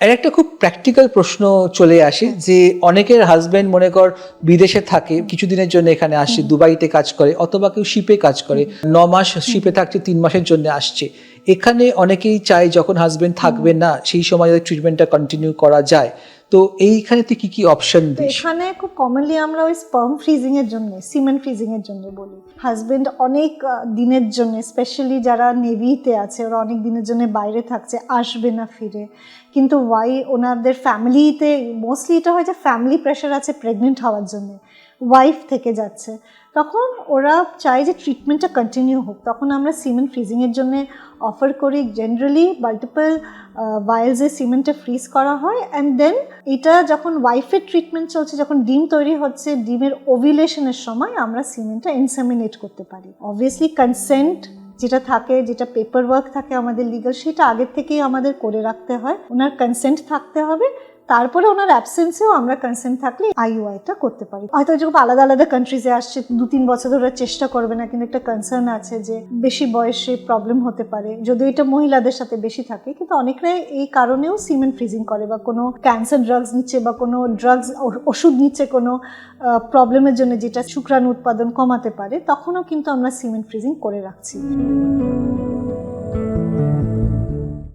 আর একটা খুব প্র্যাকটিক্যাল প্রশ্ন চলে আসে যে অনেকের হাজব্যান্ড মনে কর বিদেশে থাকে কিছুদিনের জন্য এখানে আসে দুবাইতে কাজ করে অথবা কেউ শিপে কাজ করে ন মাস শিপে থাকছে তিন মাসের জন্য আসছে। এখানে অনেকেই চায় যখন হাজব্যান্ড থাকবে না সেই সময় ট্রিটমেন্টটা কন্টিনিউ করা যায়। তো এইখানেতে কি কি অপশন দিস এখানে খুব কমনলি আমরা ওই স্পার্ম ফ্রিজিং এর জন্য সিমেন্ট ফ্রিজিং এর জন্য বলি। হাজবেন্ড অনেক দিনের জন্য স্পেশালি যারা নেভিতে আছে ওরা অনেক দিনের জন্য বাইরে থাকছে আসবে না ফিরে। কিন্তু ওয়াই ওনাদের ফ্যামিলিতে মোস্টলি এটা হয় যে ফ্যামিলি প্রেশার আছে প্রেগনেন্ট হওয়ার জন্য। ওয়াইফ থেকে যাচ্ছে। তখন ওরা চায় যে ট্রিটমেন্টটা কন্টিনিউ হোক। তখন আমরা সিমেন্ট ফ্রিজিংয়ের জন্য অফার করি। জেনারেলি মাল্টিপল ভাইলসে সিমেন্টটা ফ্রিজ করা হয়। অ্যান্ড দেন এটা যখন ওয়াইফের ট্রিটমেন্ট চলছে, যখন ডিম তৈরি হচ্ছে, ডিমের ওভিলেশনের সময় আমরা সিমেন্টটা ইনসেমিনেট করতে পারি। অবভিয়াসলি কনসেন্ট যেটা থাকে, যেটা পেপার ওয়ার্ক থাকে আমাদের লিগাল সেটা আগের থেকেই আমাদের করে রাখতে হয়। ওনার কনসেন্ট থাকতে হবে। তারপরে ওনার অ্যাবসেন্সেও আমরা কনসেন্ট থাকলে আইইউআইটা করতে পারি। হয়তো যখন আলাদা আলাদা কান্ট্রিজে আসছে, দু তিন বছর ধরে চেষ্টা করবে না, কিন্তু একটা কনসার্ন আছে যে বেশি বয়সে প্রবলেম হতে পারে। যদিও এটা মহিলাদের সাথে বেশি থাকে, কিন্তু অনেকরাই এই কারণেও সিমেন্ট ফ্রিজিং করে বা কোনো ক্যান্সার ড্রাগস নিচ্ছে বা কোনো ড্রাগস ওষুধ নিচ্ছে কোনো প্রবলেমের জন্য যেটা শুক্রাণু উৎপাদন কমাতে পারে, তখনও কিন্তু আমরা সিমেন্ট ফ্রিজিং করে রাখছি।